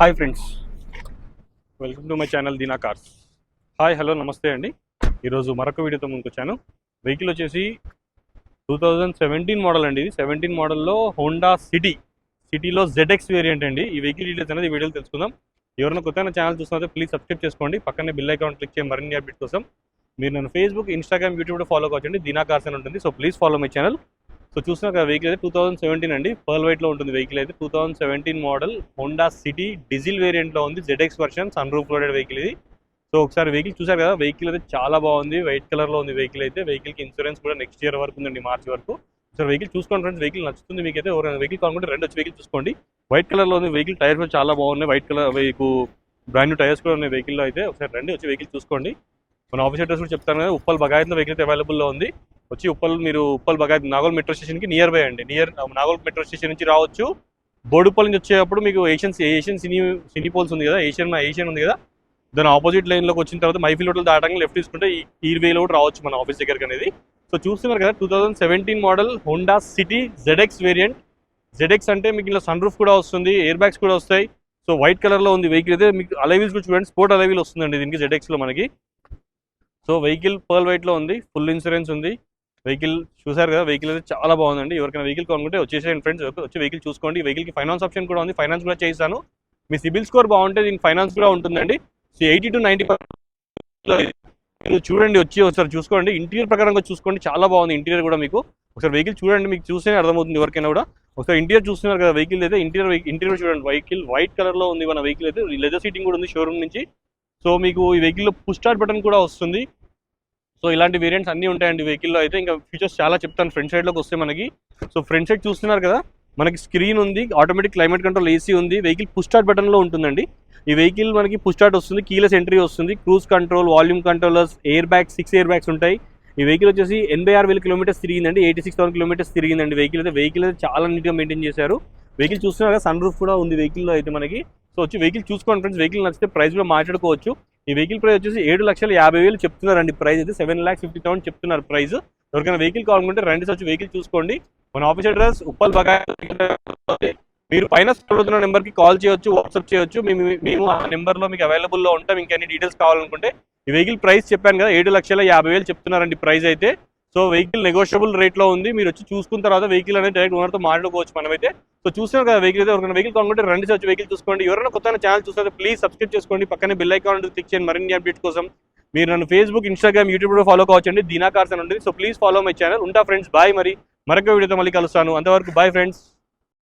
Hi friends welcome to my channel Deena cars hi hello నమస్తే అండి. ఈరోజు మరొక వీడియోతో ముందుకు వచ్చాను. వెహికల్ వచ్చేసి టూ థౌజండ్ సెవెంటీన్ మోడల్ అండి ఇది. సెవెంటీన్ మోడల్లో హోండా సిటీ సిటీలో జెడ్ఎక్స్ వేరియంట్ అండి. ఈ వెహికల్ డీటెయిల్స్ అనేది వీడియోలు తెలుసుకుందాం. ఎవరైనా కొత్త ఛానల్ చూస్తున్నట్లయితే ప్లీజ్ సబ్స్క్రైబ్ చేసుకోండి. పక్కనే బిల్ అకౌంట్ క్లిక్ చేయండి మరిన్ని అప్డేట్ కోసం. మీరు నన్ను ఫేస్బుక్ ఇన్స్టాగ్రామ్ యూట్యూబ్ ఫాలో కావచ్చండి. దీనా కార్స్ అని ఉంటుంది. So please follow my channel so చూసిన వెహికల్ అయితే టూ థౌసండ్ సెవెంటీన్ అండి. పర్ల్ వైట్లో ఉంటుంది వెహికల్ అయితే. Two thousand seventeen model Honda City diesel వేరియంట్లో ఉంది. ZX version sunroof loaded vehicle ఇది. సో ఒకసారి వెహికల్ చూసారు కదా వెహికల్ అయితే చాలా బాగుంది. వైట్ కలర్లో ఉంది వెహికల్ అయితే. వెహికల్కి ఇన్సూరెన్స్ కూడా నెక్స్ట్ ఇయర్ వరకు ఉందండి మార్చి వరకు. సో వెహికల్ చూసుకోండి ఫ్రెండ్స్ వెహికల్ నచ్చుతుంది మీకు అయితే ఎవరైనా వెహికల్ కావాలంటే రెండు వచ్చి వెహికల్ చూసుకోండి. వైట్ కలర్లో ఉంది వెహికల్ టైర్స్ కూడా చాలా బాగున్నాయి. వైట్ కలర్ మీకు బ్రాండ్ న్యూ టైర్స్ కూడా ఉన్నాయి వెహికల్లో అయితే. ఒకసారి రండి వచ్చి వెహికల్ చూసుకోండి. మన ఆఫీస్ అడ్రస్ కూడా చెప్తాను కదా ఉప్పల్ బగాయత్లో వెహికల్ అయితే అవైలబుల్లో ఉంది. వచ్చి ఉప్పల్ మీరు ఉప్పల్ బగాయత్ నాగోల్ మెట్రో స్టేషన్కి నియర్ బై అండి నియర్ నాగోల్ మెట్రో స్టేషన్ నుంచి రావచ్చు. బోడుపల్ నుంచి వచ్చేటప్పుడు మీకు Asian Asian cine Cinepolis ఉంది కదా ఏషియన్ ఏషియన్ ఉంది కదా. దాని ఆపోజిట్ లైన్లోకి వచ్చిన తర్వాత మైఫిల్ హోటల్ దాటంగా లెఫ్ట్ తీసుకుంటే ఈ వేలో కూడా రావచ్చు మన ఆఫీస్ దగ్గరికి అనేది. సో చూస్తున్నారు కదా two thousand seventeen model Honda City ZX variant ZX అంటే మీకు ఇలా సన్ రూఫ్ కూడా వస్తుంది ఎయిర్ బ్యాగ్స్ కూడా వస్తాయి. సో వైట్ కలర్లో ఉంది వెహికల్ అయితే మీకు అలైవీల్స్ కూడా చూడండి స్పోర్ట్ అలైవీల్ వస్తుందండి దీనికి జెడ్ఎక్స్లో మనకి. సో వెహికల్ పర్ల్ వైట్లో ఉంది ఫుల్ ఇన్సూరెన్స్ ఉంది. వెహికల్ చూసారు కదా వెహికల్ అయితే చాలా బాగుందండి. ఎవరికైనా వెహికల్ కొనుక్కుంటే వచ్చేసేయండి ఫ్రెండ్స్. వచ్చి వెహికల్ చూసుకోండి. వెహికల్కి ఫైనాన్స్ ఆప్షన్ కూడా ఉంది. ఫైనాన్స్ కూడా చేస్తాను మీ సిబిల్ స్కోర్ బాగుంటే దీనికి ఫైనాన్స్ కూడా ఉంటుందండి. సో ఎయిటీ టు నైంటీ మీరు చూడండి వచ్చి ఒకసారి చూసుకోండి. ఇంటీరియర్ ప్రకారంగా చూసుకోండి. చాలా బాగుంది ఇంటీరియర్ కూడా మీకు. ఒకసారి వెహికల్ చూడండి మీకు చూస్తే అర్థమవుతుంది ఎవరికైనా కూడా. ఒకసారి ఇంటీరియర్ చూస్తున్నారు కదా వెహికల్ అయితే ఇంటీరియర్ ఇంటీరియర్ చూడండి. వెహికల్ వైట్ కలర్లో ఉంది మన వెహికల్ అయితే. లెదర్ సీటింగ్ కూడా ఉంది షోరూమ్ నుంచి. సో మీకు ఈ వెహికల్లో పుష్ స్టార్ట్ బటన్ కూడా వస్తుంది. సో ఇలాంటి వేరియంట్స్ అన్నీ ఉంటాయండి వెహికల్లో అయితే ఇంకా ఫీచర్స్ చాలా చెప్తాను. ఫ్రంట్ సైడ్లోకి వస్తే మనకి. సో ఫ్రంట్ సైడ్ చూస్తున్నారు కదా మనకి స్క్రీన్ ఉంది ఆటోమేటిక్ క్లైమేట్ కంట్రోల్ ఏసీ ఉంది వెహికల్ పుష్ స్టార్ట్ బటన్లో ఉంటుందండి. ఈ వెహికల్ మనకి పుష్ స్టార్ట్ వస్తుంది కీలెస్ ఎంట్రీ వస్తుంది cruise control volume controllers air bags six air bags ఉంటాయి. ఈ వెహికల్ వచ్చేసి ఎనభై ఆరు వేల కిలోమీటర్స్ తిరిగిందండి ఎయిటీ సిక్స్ థౌసండ్ కిలోమీటర్స్ తిరిగిందండి. వెహికల్ అయితే వెహికల్ అయితే చాలా నీట్గా మెయింటైన్ చేశారు. వెహికల్ చూస్తున్నారు కదా సన్ రూఫ్ కూడా ఉంది వెహికల్లో అయితే మనకి. సో వచ్చి వెహికల్ చూసుకోండి ఫ్రెండ్స్ వెహికల్ నచ్చితే ప్రైస్ కూడా మాట్లాడుకోవచ్చు ఈ వెహికల్ ప్రైస్ వచ్చేసి ఏడు లక్షల యాభై వేలు చెప్తున్నారండి ప్రైస్ అయితే సెవెన్ ల్యాక్స్ ఫిఫ్టీ థౌసండ్ చెప్తున్నారు ప్రైస్ ఎవరికైనా వెహికల్ కావాలనుకుంటే రండి వచ్చి వెహికల్ చూసుకోండి. మన ఆఫీస్ అడ్రస్ ఉప్పల్ బగా మీరు పైన స్క్రోల్ నెంబర్కి కాల్ చేయొచ్చు వాట్సాప్ చేయొచ్చు. మేము మేము ఆ నెంబర్లో మీకు అవైలబుల్లో ఉంటాం. ఇంకా డీటెయిల్స్ కావాలనుకుంటే ఈ వెహికల్ ప్రైస్ చెప్పాను కదా ఏడు లక్షల యాభై వేలు చెప్తున్నారండి ప్రైస్ అయితే. సో వెహికల్ నెగోషియబుల్ రేట్లో ఉంది. మీరు వచ్చి చూసుకున్న తర్వాత వెహికల్ అనేది డైరెక్ట్ ఓనర్తో మాట్లాడుకోవచ్చు మనమైతే. సో చూస్తున్నారు కదా వెహికల్ అయితే ఎవరైనా వెహికల్ కొనుక్కుంటే రెండు వచ్చి వెహికల్ చూసుకోండి. ఎవరైనా కొత్త ఛానల్ చూస్తే ప్లీజ్ సబ్స్క్రైబ్ చేసుకోండి. పక్కనే బిల్ ఐకాన్ క్లిక్ చేయండి. మరిన్ని అప్డేట్స్ కోసం మీరు నన్ను ఫేస్బుక్ ఇన్స్టాగ్రామ్ యూట్యూబ్లో ఫాలో కావచ్చండి. దీనా కార్స్ అని ఉంటుంది. So please follow my channel ఉంటా ఫ్రెండ్స్ బాయ్ మరి. మరొక వీడియోతో మళ్ళీ కలుస్తాను. అంతవరకు బాయ్ ఫ్రెండ్స్